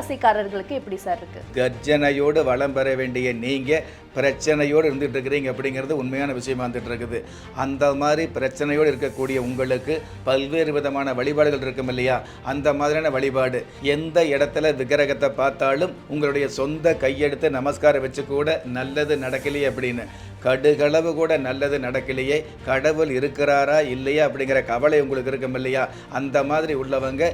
ராசிக்காரர்களுக்கு எப்படி சார் இருக்கு? கர்ஜனையோடு வளம் பெற வேண்டிய நீங்கள் பிரச்சனையோடு இருந்துகிட்டு இருக்கிறீங்க அப்படிங்கிறது உண்மையான விஷயமா இருந்துட்டு இருக்குது அந்த மாதிரி பிரச்சனையோடு இருக்கக்கூடிய உங்களுக்கு பல்வேறு விதமான வழிபாடுகள் இருக்கும் இல்லையா? அந்த மாதிரியான வழிபாடு எந்த இடத்துல விக்கிரகத்தை பார்த்தாலும் உங்களுடைய சொந்த கையெடுத்து நமஸ்காரம் வச்சு கூட நல்லது நடக்கலையே அப்படின்னு. கடுகளவு கூட நல்லது நடக்கலையே. கடவுள் இருக்கிறாரா இல்லையா அப்படிங்கிற கவலை உங்களுக்கு இருக்கும் இல்லையா? அந்த மாதிரி உள்ளவங்க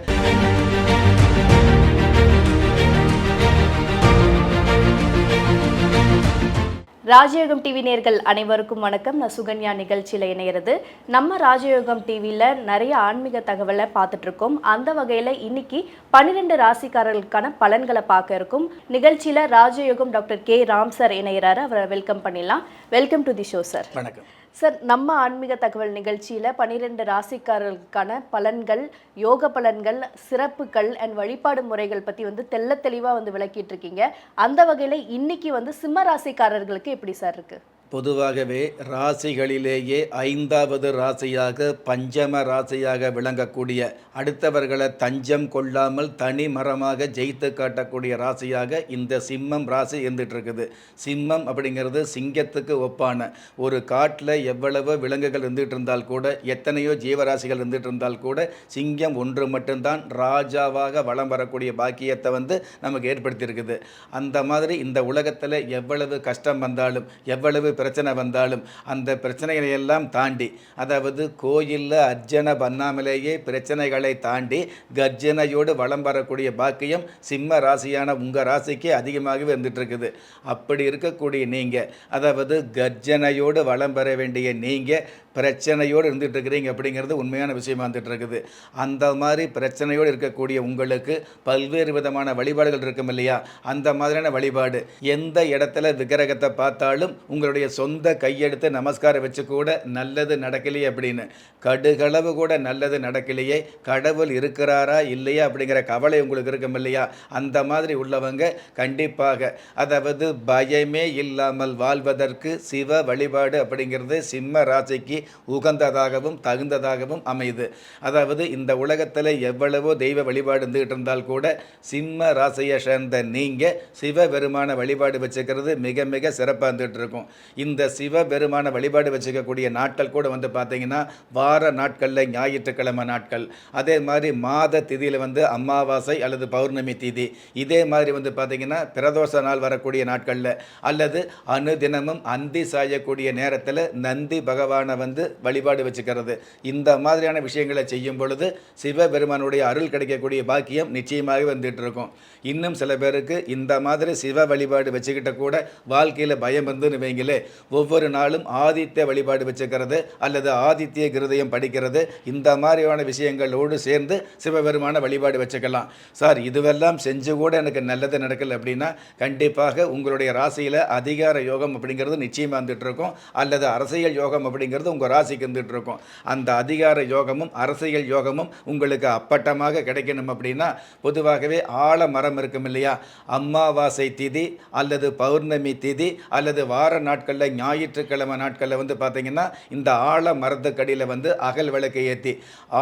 ராஜயோகம் டிவி நேர்கள் அனைவருக்கும் வணக்கம். நான் சுகன்யா. நிகழ்ச்சியில் இணையிறது நம்ம ராஜயோகம் டிவியில் நிறைய ஆன்மீக தகவலை பார்த்துட்டு இருக்கோம் அந்த வகையில் இன்னைக்கு பன்னிரெண்டு ராசிக்காரர்களுக்கான பலன்களை பார்க்க இருக்கும். நிகழ்ச்சியில் Rajayogam doctor K. Ram sir இணையிறாரு. அவரை வெல்கம் பண்ணிடலாம். Welcome to the show sir. வணக்கம். சார் நம்ம ஆன்மீக தகவல் நிகழ்ச்சியில் பனிரெண்டு ராசிக்காரர்களுக்கான பலன்கள் யோக பலன்கள் சிறப்புகள் அண்ட் வழிபாடு முறைகள் பற்றி வந்து தெல்ல தெளிவாக வந்து விளக்கிட்டு இருக்கீங்க. அந்த வகையில் இன்னைக்கு வந்து சிம்ம ராசிக்காரர்களுக்கு எப்படி சார் இருக்குது பொதுவாகவே ராசிகளிலேயே ஐந்தாவது ராசியாக பஞ்சம ராசியாக விளங்கக்கூடிய அடுத்தவர்களை தஞ்சம் கொள்ளாமல் தனி மரமாக ஜெயித்து காட்டக்கூடிய ராசியாக இந்த சிம்மம் ராசி இருந்துட்டு இருக்குது சிம்மம் அப்படிங்கிறது சிங்கத்துக்கு ஒப்பான ஒரு காட்டில் எவ்வளவோ விலங்குகள் இருந்துகிட்டு இருந்தால் கூட எத்தனையோ ஜீவராசிகள் இருந்துகிட்டு இருந்தால் கூட சிங்கம் ஒன்று மட்டும்தான் ராஜாவாக வலம் வரக்கூடிய பாக்கியத்தை வந்து நமக்கு ஏற்படுத்தியிருக்குது. அந்த மாதிரி இந்த உலகத்தில் எவ்வளவு கஷ்டம் வந்தாலும் எவ்வளவு பிரச்சனை வந்தாலும் அந்த பிரச்சனைகளை எல்லாம் தாண்டி அதாவது கோயிலில் அர்ச்சனை பண்ணாமலேயே பிரச்சனைகளை தாண்டி கர்ஜனையோடு வளம் வரக்கூடிய பாக்கியம் சிம்ம ராசியான உங்கள் ராசிக்கு அதிகமாகவே இருந்துகிட்ருக்குது. அப்படி இருக்கக்கூடிய நீங்கள் அதாவது கர்ஜனையோடு வளம் பெற வேண்டிய நீங்கள் பிரச்சனையோடு இருந்துகிட்டு இருக்கிறீங்க அப்படிங்கிறது உண்மையான விஷயமா இருந்துட்டு இருக்குது அந்த மாதிரி பிரச்சனையோடு இருக்கக்கூடிய உங்களுக்கு பல்வேறு விதமான வழிபாடுகள் இருக்கும் இல்லையா? அந்த மாதிரியான வழிபாடு எந்த இடத்துல விக்கிரகத்தை பார்த்தாலும் உங்களுடைய சொந்த கையெடுத்து நமஸ்காரம் வச்சு கூட நல்லது நடக்கலையே அப்படின்னு. கடுகளவு கூட நல்லது நடக்கலையே. கடவுள் இருக்கிறாரா இல்லையா அப்படிங்கிற கவலை உங்களுக்கு இருக்கும் இல்லையா? அந்த மாதிரி உள்ளவங்க கண்டிப்பாக. அதாவது பயமே இல்லாமல் வாழ்வதற்கு சிவ வழிபாடு அப்படிங்கிறது சிம்ம ராசிக்கு உகந்ததாகவும் தகுந்ததாகவும் அமையுது. அதாவது இந்த உலகத்தில் எவ்வளவோ தெய்வ வழிபாடு இருந்துகிட்டு இருந்தால் கூட சிம்ம ராசியை சேர்ந்த நீங்கள் சிவபெருமான வழிபாடு வச்சுக்கிறது மிக மிக சிறப்பாக இருந்துகிட்டு இருக்கும். இந்த சிவபெருமான வழிபாடு வச்சுக்கக்கூடிய நாட்கள் கூட வந்து பார்த்தீங்கன்னா வார நாட்களில் ஞாயிற்றுக்கிழமை நாட்கள். அதே மாதிரி மாத திதியில் வந்து அமாவாசை அல்லது பௌர்ணமி திதி. இதே மாதிரி வந்து பார்த்தீங்கன்னா பிரதோஷ நாள் வரக்கூடிய நாட்களில் அல்லது அனுதினமும் அந்தி சாயக்கூடிய நேரத்தில் நந்தி பகவானை வந்து வழிபாடு வச்சுக்கிறது. இந்த மாதிரியான விஷயங்களை செய்யும் பொழுது சிவபெருமானுடைய அருள் கிடைக்கக்கூடிய பாக்கியம் நிச்சயமாக வந்துட்டு இருக்கும். இன்னும் சில பேருக்கு இந்த மாதிரி சிவ வழிபாடு வச்சுக்கிட்ட கூட வாழ்க்கையில் பயம் வந்துன்னு வைங்களே ஒவ்வொரு நாளும் ஆதித்ய வழிபாடு வச்சுக்கிறது அல்லது ஆதித்ய கிருதயம் படிக்கிறது. இந்த மாதிரியான விஷயங்களோடு சேர்ந்து சிவபெருமான வழிபாடு வச்சுக்கலாம். சார் இதுவெல்லாம் செஞ்சு கூட எனக்கு நல்லது நடக்கல அப்படின்னா கண்டிப்பாக உங்களுடைய ராசியில் அதிகார யோகம் அப்படிங்கிறது நிச்சயமாக இருந்துகிட்ருக்கும் அல்லது அரசியல் யோகம் அப்படிங்கிறது உங்கள் ராசிக்கு இருந்துகிட்ருக்கும் அந்த அதிகார யோகமும் அரசியல் யோகமும் உங்களுக்கு அப்பட்டமாக கிடைக்கணும் அப்படின்னா பொதுவாகவே ஆழ மரம் இருக்கும் இல்லையா? அம்மாவாசை திதி அல்லது பௌர்ணமி திதி அல்லது வார நாட்கள் நாட்களில் ஞாயிற்றுக்கிழமை நாட்களில் வந்து பார்த்தீங்கன்னா இந்த ஆழ மரத்துக்கடியில் வந்து அகல் விளக்கு ஏற்றி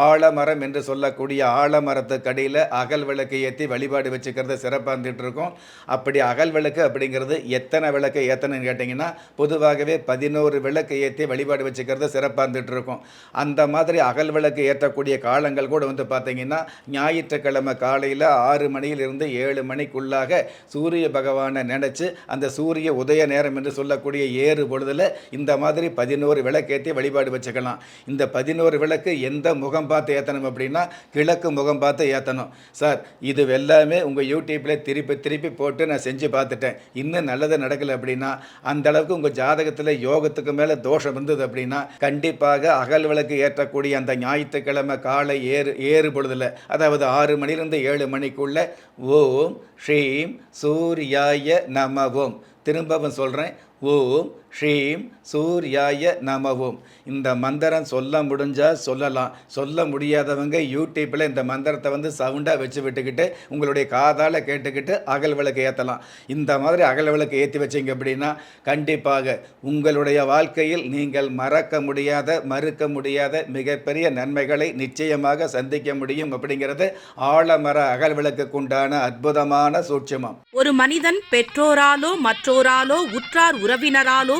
ஆலமரம் என்று சொல்லக்கூடிய ஆழமரத்துக்கடியில் அகல் விளக்கு ஏற்றி வழிபாடு வச்சுக்கிறது சிறப்பாக இருந்துட்டு இருக்கும் அப்படி அகல் விளக்கு அப்படிங்கிறது எத்தனை விளக்கு ஏற்றணும்னு கேட்டிங்கன்னா பொதுவாகவே பதினோரு விளக்கு ஏற்றி வழிபாடு வச்சுக்கிறது சிறப்பாக இருந்துட்டு இருக்கும் அந்த மாதிரி அகல் விளக்கு ஏற்றக்கூடிய காலங்கள் கூட வந்து பார்த்தீங்கன்னா ஞாயிற்றுக்கிழமை காலையில் ஆறு மணியிலிருந்து ஏழு மணிக்குள்ளாக சூரிய பகவானை நினச்சி அந்த சூரிய உதய நேரம் என்று சொல்லக்கூடிய ஏறு பொழுதில் இந்த மாதிரி பதினோரு விளக்கேற்றி வழிபாடு வச்சுக்கலாம். இந்த பதினோரு விளக்கு எந்த முகம் பார்த்து ஏற்றணும் அப்படின்னா கிழக்கு முகம் பார்த்து ஏற்றணும் சார் இது எல்லாமே உங்கள் யூடியூப்பில் திருப்பி திருப்பி போட்டு நான் செஞ்சு பார்த்துட்டேன். இன்னும் நல்லது நடக்கலை அப்படின்னா அந்த அளவுக்கு உங்கள் ஜாதகத்தில் யோகத்துக்கு மேலே தோஷம் இருந்தது அப்படின்னா கண்டிப்பாக அகல் விளக்கு ஏற்றக்கூடிய அந்த ஞாயிற்றுக்கிழமை காலை ஏறு ஏறு பொழுதில் அதாவது ஆறு மணிலிருந்து ஏழு மணிக்குள்ள ஓம் ஸ்ரீம் சூர்யாய நமவோம் திரும்பவும் சொல்கிறேன் ஓம் ஸ்ரீம் சூர்யாய நமவோம் இந்த மந்திரம் சொல்ல முடிஞ்சால் சொல்லலாம். சொல்ல முடியாதவங்க யூடியூப்பில் இந்த மந்திரத்தை வந்து சவுண்டாக வச்சு விட்டுக்கிட்டு உங்களுடைய காதால் கேட்டுக்கிட்டு அகல் விளக்கு ஏற்றலாம் இந்த மாதிரி அகல் விளக்கு ஏற்றி வச்சிங்க அப்படின்னா கண்டிப்பாக உங்களுடைய வாழ்க்கையில் நீங்கள் மறக்க முடியாத மறுக்க முடியாத மிகப்பெரிய நன்மைகளை நிச்சயமாக சந்திக்க முடியும் அப்படிங்கிறது ஆழமர அகல் விளக்குக்குண்டான அற்புதமான சூட்சமம். ஒரு மனிதன் பெற்றோராலோ மற்றோராலோ உற்றார் உறவினராலோ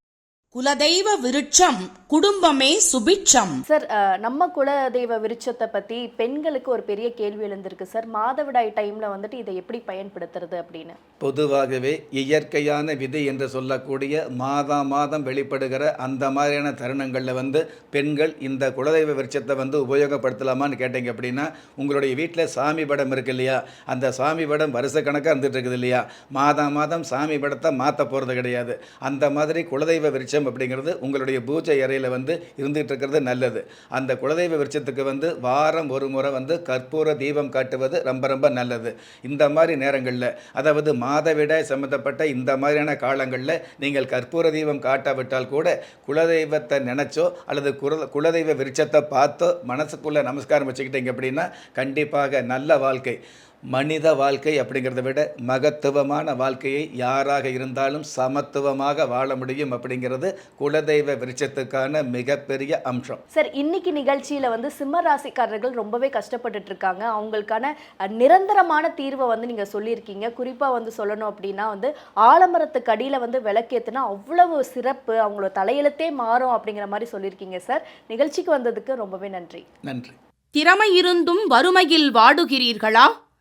குலதெய்வ விருட்சம் குடும்பமே சுபிட்சம். சார் நம்ம குலதெய்வ விருட்சத்தை பத்தி பெண்களுக்கு ஒரு பெரிய கேள்வி எழுந்திருக்கு. சார் மாதவிடாய் டைம்ல வந்துட்டு இதை எப்படி பயன்படுத்துறது அப்படின்னு? பொதுவாகவே இயற்கையான விதி என்று சொல்லக்கூடிய மாதம் மாதம் வெளிப்படுகிற அந்த மாதிரியான தருணங்களில் வந்து பெண்கள் இந்த குலதெய்வ விருட்சத்தை வந்து உபயோகப்படுத்தலாமான்னு கேட்டீங்க அப்படின்னா உங்களுடைய வீட்டில் சாமி படம் இருக்கு இல்லையா? அந்த சாமி படம் வருஷக்கணக்காக இருந்துட்டு இருக்குது இல்லையா? மாதம் மாதம் சாமி படத்தை மாற்ற போகிறது கிடையாது. அந்த மாதிரி குலதெய்வ விருட்சம் அப்படிங்கிறது உங்களுடைய பூஜை அறையில் வந்து இருந்துகிட்டு இருக்கிறது நல்லது. அந்த குலதெய்வ விருட்சத்துக்கு வந்து வாரம் ஒரு முறை வந்து கற்பூர தீபம் காட்டுவது ரொம்ப ரொம்ப நல்லது. இந்த மாதிரி நேரங்களில் அதாவது மாதவிடாய் சம்மந்தப்பட்ட இந்த மாதிரியான காலங்களில் நீங்கள் கற்பூர தீபம் காட்டாவிட்டால் கூட குலதெய்வத்தை நினச்சோ அல்லது குல குலதெய்வ விருட்சத்தை பார்த்தோ மனசுக்குள்ளே நமஸ்காரம் வச்சுக்கிட்டீங்க அப்படின்னா கண்டிப்பாக நல்ல வாழ்க்கை. மனித வாழ்க்கை அப்படிங்கிறத விட மகத்துவமான வாழ்க்கையை யாராக இருந்தாலும் சமத்துவமாக வாழ முடியும் அப்படிங்கிறது குலதெய்வ விருட்சத்துக்கான மிகப்பெரிய அம்சம். சார் இன்னைக்கு நிகழ்ச்சியில வந்து சிம்ம ராசிக்காரர்கள் ரொம்பவே கஷ்டப்பட்டுட்டு இருக்காங்க. அவங்களுக்கான நிரந்தரமான தீர்வை வந்து நீங்க சொல்லியிருக்கீங்க. குறிப்பா வந்து சொல்லணும் அப்படின்னா வந்து ஆலமரத்துக்கு அடியில வந்து விளக்கேத்துனா அவ்வளவு சிறப்பு. அவங்களோட தலையெழுத்தே மாறும் அப்படிங்கிற மாதிரி சொல்லியிருக்கீங்க சார். நிகழ்ச்சிக்கு வந்ததுக்கு ரொம்பவே நன்றி. நன்றி. திறமை இருந்தும் வறுமையில் வாடுகிறீர்களா?